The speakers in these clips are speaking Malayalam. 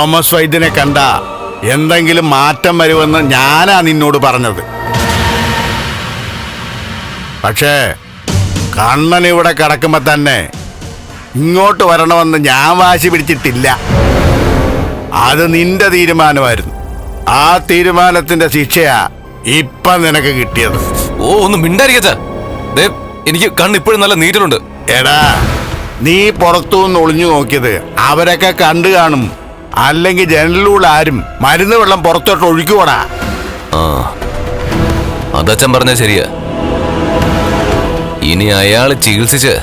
തോമസ് വൈദ്യനെ കണ്ട എന്തെങ്കിലും മാറ്റം വരുമെന്ന് ഞാനാ നിന്നോട് പറഞ്ഞത്. പക്ഷേ കണ്ണൻ ഇവിടെ കിടക്കുമ്പോ തന്നെ ഇങ്ങോട്ട് വരണമെന്ന് ഞാൻ വാശി പിടിച്ചിട്ടില്ല. അത് നിന്റെ തീരുമാനമായിരുന്നു. ആ തീരുമാനത്തിന്റെ ശിക്ഷയാ ഇപ്പൊ നിനക്ക് കിട്ടിയത്. ഓ ഒന്ന് മിണ്ടായിരിക്കച്ചാ ദേ എനിക്ക് കണ്ണ് ഇപ്പോഴും നല്ല നീറ്റലുണ്ട്. എടാ നീ പുറത്തുനിന്ന് ഒളിഞ്ഞു നോക്കിയത് അവരൊക്കെ കണ്ടു കാണും. അല്ലെങ്കിൽ ജനലിലൂടെ ആരും മരുന്ന് വെള്ളം പുറത്തോട്ട് ഒഴിക്കുവാടാ ആ അതച്ഛൻ പറഞ്ഞ ശരിയാ. ഇനി അയാൾ ചികിത്സിച്ച്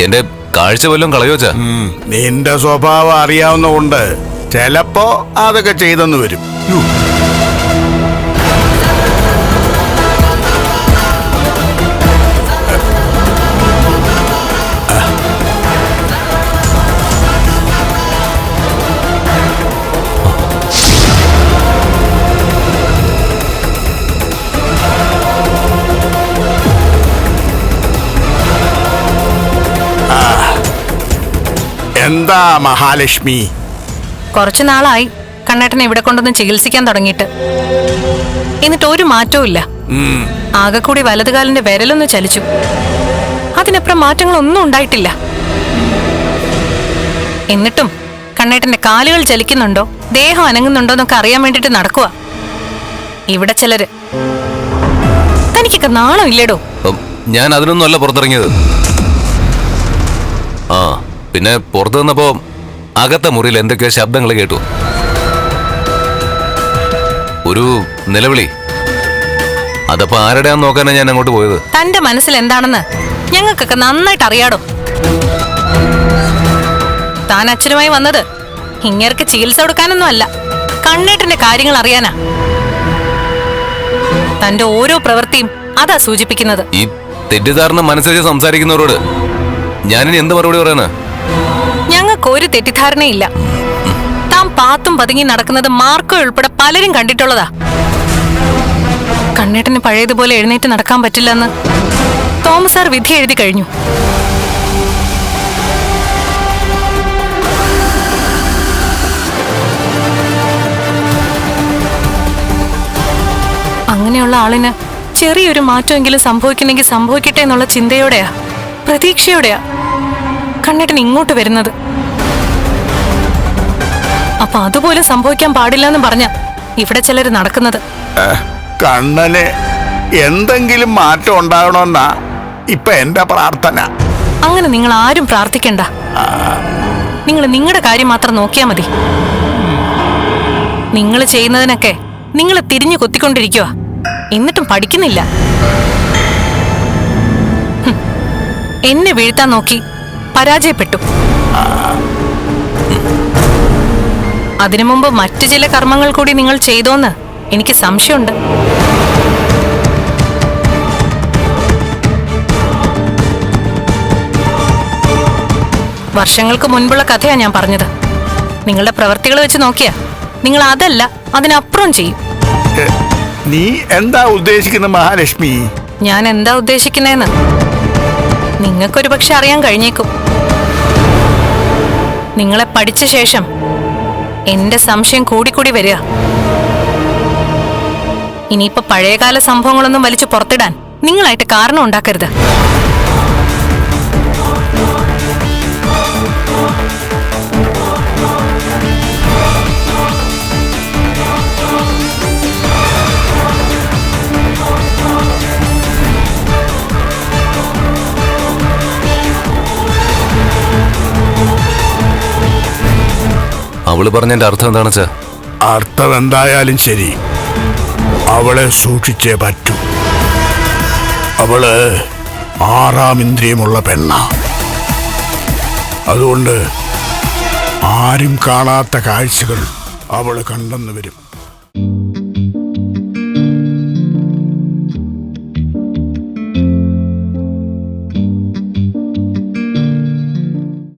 എന്റെ കാഴ്ച വല്ലതും കളയോച്ച നിന്റെ സ്വഭാവം അറിയാവുന്നതുകൊണ്ട് ചിലപ്പോ അതൊക്കെ ചെയ്തെന്ന് വരും. എന്താ മഹാലക്ഷ്മി? കുറച്ചു നാളായി കണ്ണേട്ടനെ ഇവിടെ കൊണ്ടൊന്ന് ചികിത്സിക്കാൻ തുടങ്ങിയിട്ട്. എന്നിട്ട് ഒരു മാറ്റവും ഇല്ല. ആകെ കൂടി വലതുകാലിന്റെ വിരലൊന്ന് ചലിച്ചു. അതിനപ്പുറം മാറ്റങ്ങളൊന്നും ഉണ്ടായിട്ടില്ല. എന്നിട്ടും കണ്ണേട്ടന്റെ കാലുകൾ ചലിക്കുന്നുണ്ടോ? ദേഹം അനങ്ങുന്നുണ്ടോ എന്നൊക്കെ അറിയാൻ വേണ്ടിട്ട് നടക്കുക ഇവിടെ ചിലര് തനിക്കൊക്കെ നാണം ഇല്ലേടോ ഞാൻ അതിനൊന്നും അല്ല പുറത്തിറങ്ങിയത്. പിന്നെ പുറത്തു നിന്നപ്പോ അകത്തെ മുറിയിൽ എന്തൊക്കെയോ ശബ്ദങ്ങൾ കേട്ടു. ഒരു നിലവിളി. അതപ്പോ ആരുടെയാന്ന് നോക്കാനാ ഞാൻ അങ്ങോട്ട് പോയത്? തന്റെ മനസ്സിൽ എന്താണെന്ന് ഞങ്ങൾക്കൊക്കെ നന്നായിട്ട് അറിയാടോ. താൻ അച്ഛനുമായി വന്നത് ഇങ്ങേർക്ക് ചികിത്സ കൊടുക്കാനൊന്നും അല്ല കണ്ണേട്ടന്റെ കാര്യങ്ങൾ അറിയാനാ. തന്റെ ഓരോ പ്രവൃത്തിയും അതാ സൂചിപ്പിക്കുന്നത്. ഈ തെറ്റിദ്ധാരണ മനസ്സിൽ സംസാരിക്കുന്നവരോട് ഞാനിനി എന്ത് മറുപടി പറയാനാ ഞങ്ങൾക്ക് ഒരു തെറ്റിദ്ധാരണയില്ല. താൻ പാത്തും പതുങ്ങി നടക്കുന്നത് മാർക്കോ ഉൾപ്പെടെ പലരും കണ്ടിട്ടുള്ളതാ. കണ്ണേട്ടന് പഴയതുപോലെ എഴുന്നേറ്റ് നടക്കാൻ പറ്റില്ലെന്ന് തോമസ് സാർ വിധി എഴുതി കഴിഞ്ഞു. അങ്ങനെയുള്ള ആളിന് ചെറിയൊരു മാറ്റമെങ്കിലും സംഭവിക്കുന്നെങ്കിൽ സംഭവിക്കട്ടെ എന്നുള്ള ചിന്തയോടെയാ പ്രതീക്ഷയോടെയാ കണ്ണേട്ടൻ ഇങ്ങോട്ട് വരുന്നത്. അപ്പൊ അതുപോലെ സംഭവിക്കാൻ പാടില്ല എന്ന് പറഞ്ഞ ഇവിടെ ചിലര് നടക്കുന്നത്. കണ്ണന് എന്തെങ്കിലും മാറ്റം ഉണ്ടാകണമെന്നാ ഇപ്പൊ എന്റെ പ്രാർത്ഥന. അങ്ങനെ നിങ്ങൾ ആരും പ്രാർത്ഥിക്കണ്ട. നിങ്ങൾ നിങ്ങളുടെ കാര്യം മാത്രം നോക്കിയാ മതി. നിങ്ങൾ ചെയ്യുന്നതിനൊക്കെ നിങ്ങൾ തിരിഞ്ഞു കൊത്തിക്കൊണ്ടിരിക്കുക എന്നിട്ടും പഠിക്കുന്നില്ല. എന്നെ വീഴ്ത്താൻ നോക്കി പരാജയപ്പെട്ടു. അതിനു മുമ്പ് മറ്റു ചില കർമ്മങ്ങൾ കൂടി നിങ്ങൾ ചെയ്തോന്ന് എനിക്ക് സംശയമുണ്ട്. വർഷങ്ങൾക്ക് മുൻപുള്ള കഥയാ ഞാൻ പറഞ്ഞത്. നിങ്ങളുടെ പ്രവർത്തികൾ വെച്ച് നോക്കിയാ നിങ്ങൾ അതല്ല അതിനപ്പുറം ചെയ്യും. നീ എന്താ ഉദ്ദേശിക്കുന്ന മഹാലക്ഷ്മി? ഞാൻ എന്താ ഉദ്ദേശിക്കുന്നതെന്ന് നിങ്ങൾക്കൊരു പക്ഷെ അറിയാൻ കഴിഞ്ഞേക്കും. നിങ്ങളെ പഠിച്ച ശേഷം എന്റെ സംശയം കൂടിക്കൂടി വരിക. ഇനിയിപ്പോ പഴയകാല സംഭവങ്ങളൊന്നും വലിച്ചു പുറത്തിടാൻ നിങ്ങളായിട്ട് കാരണം ഉണ്ടാക്കരുത്. അവൾ പറഞ്ഞതിന്റെ അർത്ഥം എന്താണ് വെച്ചാ അർത്ഥം എന്തായാലും ശരി. അവളെ സൂക്ഷിച്ചേ പറ്റൂ. അവൾ ആറാം ഇന്ദ്രിയമുള്ള പെണ്ണ. അതുകൊണ്ട് ആരും കാണാത്ത കാഴ്ചകൾ അവൾ കണ്ടെന്ന് വരും.